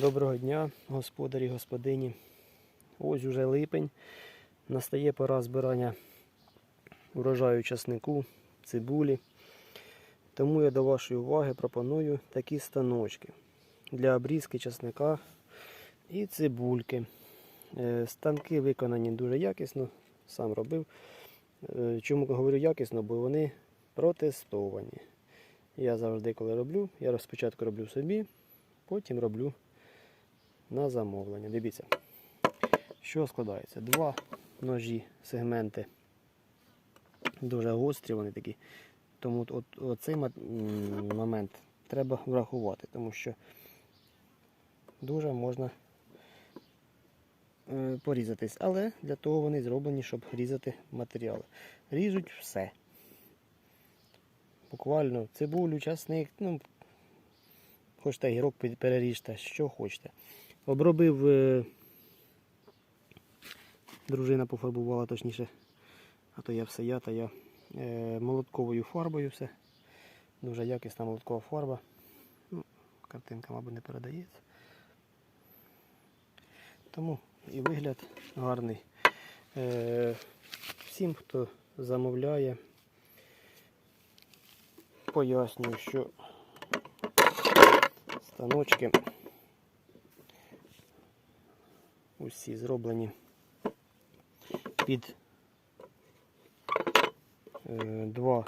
Доброго дня, господарі, господині. Ось уже липень. Настає пора збирання урожаю часнику, цибулі. Тому я до вашої уваги пропоную такі станочки для обрізки часника і цибульки. Е, Станки виконані дуже якісно, сам робив. Е, Чому говорю якісно, бо вони протестовані. Я завжди, коли роблю, я спочатку роблю собі, потім роблю на замовлення. Дивіться, що складається? Два ножі, сегменти дуже гострі, вони такі. Тому оцей момент треба врахувати, тому що дуже можна е, порізатись. Але для того вони зроблені, щоб різати матеріали. Ріжуть все. Буквально цибулю, часник, ну, хочете гірок переріжте, що хочете. Обробив, е, дружина пофарбувала точніше, а то я все я, та я е, молотковою фарбою все. Дуже якісна молоткова фарба. Ну, картинка, мабуть, не передається. Тому і вигляд гарний. Е, всім, хто замовляє, пояснюю, що станочки усі зроблені під е, два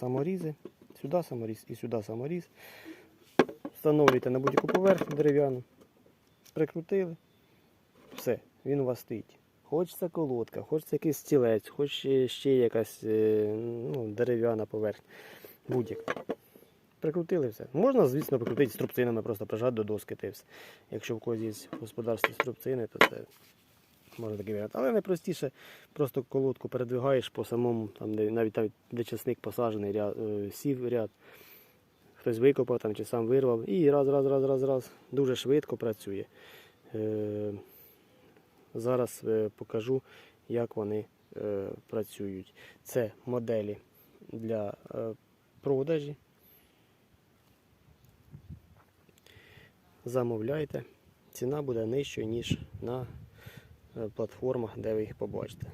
саморізи. Сюди саморіз і сюди саморіз. Встановлюєте на будь-яку поверхню дерев'яну, прикрутили. Все, він у вас стоїть. Хоч це колодка, хоч це якийсь стілець, хоч ще- якась е, ну, дерев'яна поверхня. Будь-яка. Прикрутили все. Можна, звісно, прикрутити струбцинами, просто прижати до доски та все. Якщо в когось є в струбцини, то це можна такий варіант. Але найпростіше, просто колодку передвигаєш по самому, там, де, навіть там, де часник посаджений, ряд, е, сів ряд. Хтось викопав там чи сам вирвав. І раз, раз, раз, раз, раз. Дуже швидко працює. Е, зараз е, покажу, як вони працюють. Це моделі для продажі. Замовляйте. Ціна буде нижчою, ніж на е, платформах, де ви їх побачите.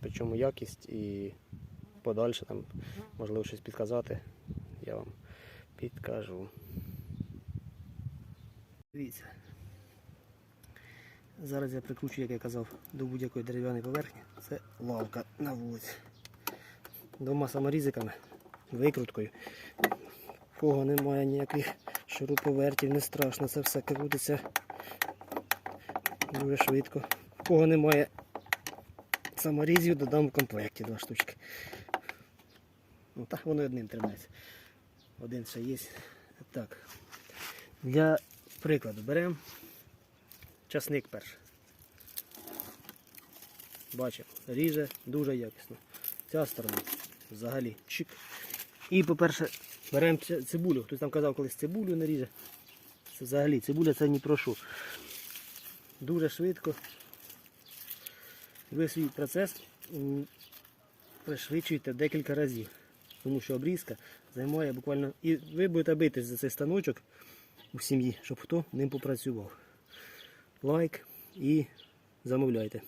Причому якість і подальше там, можливо, щось підказати, я вам підкажу. Дивіться. Зараз я прикручу, як я казав, до будь-якої дерев'яної поверхні. Це лавка на вулиці. Дома саморізиками, викруткою. Кого немає ніяких шуруповертів, не страшно, це все крутиться дуже швидко. Кого немає саморізів, додам в комплекті два штучки. Ну так воно одним тримається. Один ще є. Так. Для прикладу беремо часник перший. Бачимо, ріже дуже якісно. Ця сторона взагалі чик. І, по-перше, беремо цибулю. Хтось там казав, колись цибулю не ріже. Це взагалі цибуля це ні про що. Дуже швидко. Ви свій процес пришвидшуєте декілька разів. Тому що обрізка займає буквально. І ви будете битись за цей станочок у сім'ї, щоб хто ним попрацював. Лайк і замовляйте.